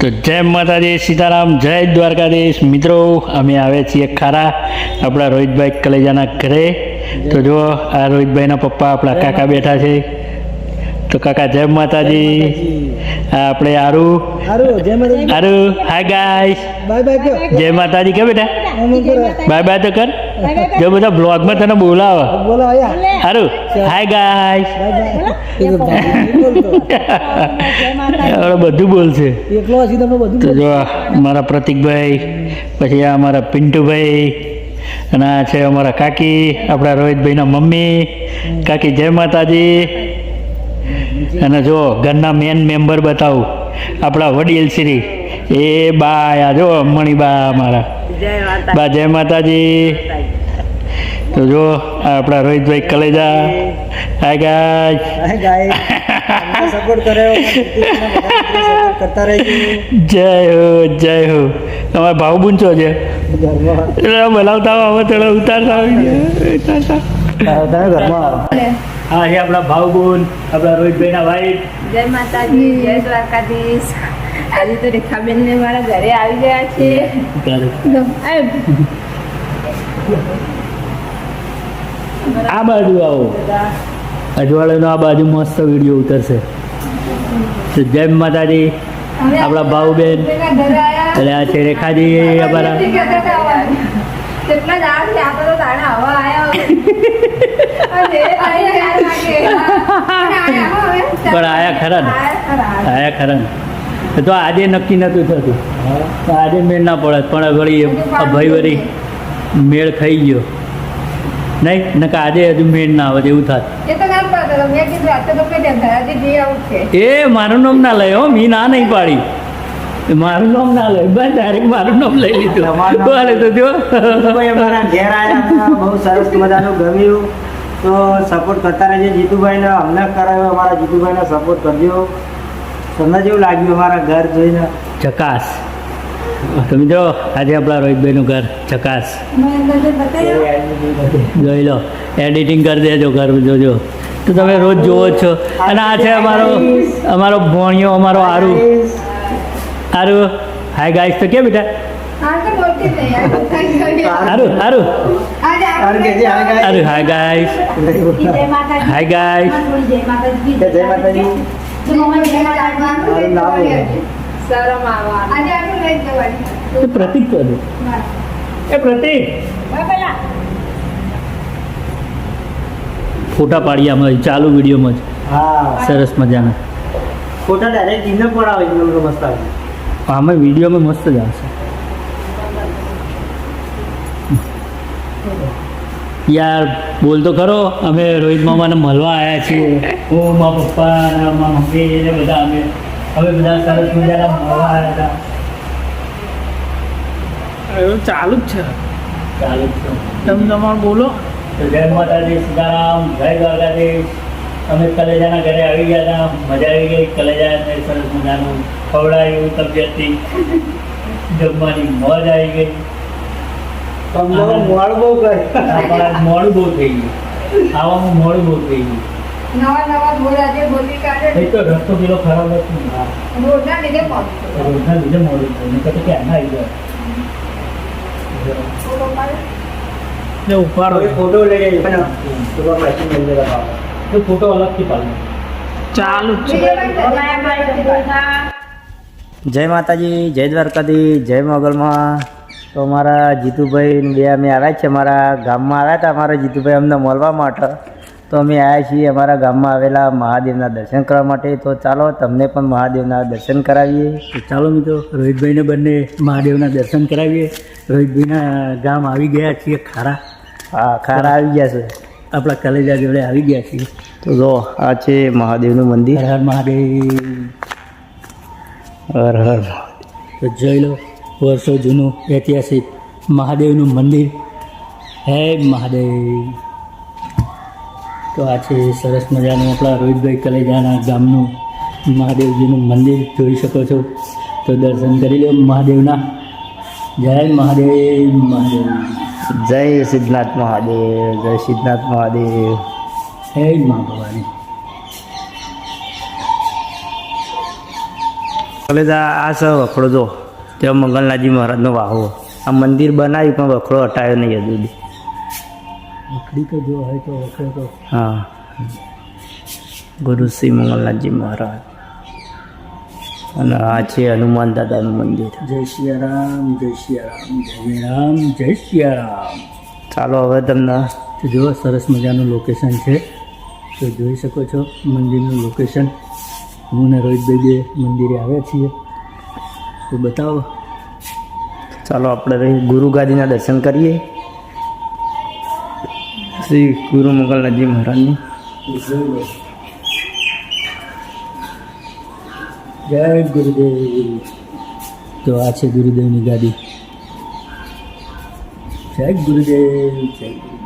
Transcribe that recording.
તો જય માતાજી સીતારામ જય દ્વારકાધીશ. મિત્રો અમે આવે છીએ ખારા આપણા રોહિતભાઈ કલેજાના ઘરે. તો જો આ રોહિતભાઈના પપ્પા આપણા કાકા બેઠા છે. તો કાકા જય માતાજી. આ આપણે આરુ. જય માતાજી. આરુ હાય ગાઈસ જય માતાજી કે બેટા. બાય બાય તો કર. જો બધા બ્લોગમાં તને બોલાવે. બોલો. હારું. હાય ગાય. બધું બોલશે. તો જો મારા પ્રતિકભાઈ પછી આ અમારા પિન્ટુભાઈ અને આ છે અમારા કાકી આપણા રોહિતભાઈના મમ્મી. કાકી જય માતાજી. અને જો ઘરના મેન મેમ્બર બતાવું. આપણા વડીલ શ્રી. એ બા આ જો મણીબા અમારા. બા જય માતાજી. તો જો આ આપણા રોહિતભાઈ કલેજા. હાય ગાય હાય ગાય સપોર્ટ કર્યો કરતા રહેજો. જય હો જય હો. તમારા ભાવ બુંચો છે. એટલે બોલાવતા આવે તો ઉતારતા આવી ઉતારતા. તમે ઘરમાં. હા છે આપણા ભાવ ગુણ આપણા રોહિતભાઈના ભાઈ જય માતાજી જય દ્વારકાધીશ. આજે તો રેખાબેન ને મારા ઘરે આવી ગયા છે. આ બાજુ આવો. અજવાળાનો આ બાજુ મસ્ત વીડિયો ઉતરશે. તો જય માતાજી આપણા ભાવ બેન એટલે આ છે રેખાજી અમારા. પણ આયા ખરા ને? આયા ખરા. ને? તો આજે નક્કી નહોતું થતું. તો આજે મેળ ના પડે પણ વળી ભાઈ વળી મેળ ખાઈ ગયો. નહીં? નકા આજે હજુ મેળ ના આવે એવું થાય. એ તો ના જ મેં કીધું આજે તો કઈ ટેન્શન આજે જે આવું એ મારું નામ ના લઈ હો મી ના નહીં પાડી. મારું નામ ના લઈ બસ ડાયરેક્ટ મારું નામ લઈ લીધું. બોલે તો જો. જીતુભાઈ ઘેર આવ્યા બહુ સરસ મજાનું ગમ્યું. તો સપોર્ટ કરતા રહેજો જીતુભાઈને અમને કરાવ્યો અમારા જીતુભાઈને સપોર્ટ કરજો. તમને જેવું લાગ્યું અમારા ઘર જોઈને? ચકાસ. તમે જો આજે આપણા રોહિતભાઈનું ઘર ચકાસ. જોઈ લો એડિટિંગ કરી દેજો ઘર જોજો. તો તમે રોજ જુઓ જ છો. અને આ છે અમારો અમારો ભોણિયો અમારો આરુ. આરુ હાય ગાઈસ તો કેમ બેટા. Aru Aru. Aru hi guys. Hi guys જય માતાજી. શરમ આવવાની. આજે આટલું લઈ જવાની. એ પ્રતિક કહો એ પ્રતિક. ફોટા પાડ્યા અમે ચાલુ વિડીયોમાં જ હા. સરસ મજાના. ફોટા ડાયરેક્ટ ટીમને પણ આવે મસ્ત આવે આમાં વિડીયોમાં મસ્ત જ આવશે યાર બોલ તો ખરો અમે રોહિત મામાને મળવા આવ્યા છીએ. ઓ મારા પપ્પા મા મમ્મી ને બધા અમે અમે બધા સરસ મજાના મળવા આવ્યા હતા. ચાલુ જ છે. ચાલુ જ છે. તમે તમારું બોલો. જય માતાજી સીતારામ જય દ્વારકાધીશ. અમે કલેજાના ઘરે આવી ગયા હતા. મજા આવી ગઈ. કલેજા સરસ મજાનું ખવડાયું તબિયતથી જમવાની મોજ આવી ગઈ. તમને મોડ બહુ આપણા મોડું બહુ થઈ ગયું. આવામાં મોડું બહુ થઈ ગયું. નવા નવા બોલ આજે બોલી કાઢે એ તો રસ્તો પેલો ખરાબ હતો. ને. લીધે પહોંચતો. રોડના લીધે મોડું થયું. નહીં તો ક્યાં આવી જાય? ઉપાડો. ફોટો લઈ તો ફોટો અલગથી પાડો ચાલુ માતાજી જય દ્વારકાધી જય મોગલમાં. તો અમારા જીતુભાઈ બે અમે આવ્યા છે. અમારા ગામમાં આવ્યા હતા. અમારા જીતુભાઈ અમને મળવા માટે. તો અમે આવ્યા છીએ અમારા ગામમાં આવેલા મહાદેવના દર્શન કરવા માટે. તો ચાલો તમને પણ મહાદેવના દર્શન કરાવીએ. તો ચાલો મિત્રો રોહિતભાઈને બંને મહાદેવના દર્શન કરાવીએ. રોહિતભાઈના ગામ આવી ગયા છીએ ખારા. હા ખારા આવી ગયા છે. આપણા કલેજા જોડે આવી ગયા છીએ. તો જો આ છે મહાદેવનું મંદિર. હર હર મહાદેવ. હર હર. તો જોઈ લો વર્ષો જૂનું ઐતિહાસિક મહાદેવનું મંદિર. હે મહાદેવ. તો આ છે સરસ મજાનું આપણા રોહિતભાઈ કલેજાના ગામનું મહાદેવજીનું મંદિર જોઈ શકો છો. તો દર્શન કરી લો મહાદેવના. જય મહાદેવ મહાદેવ. જય સિદ્ધનાથ મહાદેવ જય સિદ્ધનાથ મહાદેવ. હે મા ભવાની. કલેજા આ સ વખડો જો. ત્યાં મંગલનાથજી મહારાજનો વાહો. આ મંદિર બનાવ્યું પણ વખડો હટાયો નહીં હજુ તો જો હોય તો વખડે તો હા. ગુરુ શ્રી મંગલનાથજી મહારાજ. અને આ છે હનુમાન દાદાનું મંદિર. જય શ્રી રામ જય શ્રી રામ જય રામ જય શ્રી રામ ચાલો હવે તમને જો સરસ મજાનું લોકેશન છે. તો જોઈ શકો છો મંદિરનું લોકેશન હું ને રોહિતભાઈ બે મંદિરે આવ્યા છીએ. તો બતાવો. ચાલો આપણે ગુરુ ગાદીના દર્શન કરીએ. શ્રી ગુરુ મંગલનાથજી મહારાજની જય ગુરુદેવ તો આ છે ગુરુદેવની ગાદી જય ગુરુદેવ જય ગુરુદેવ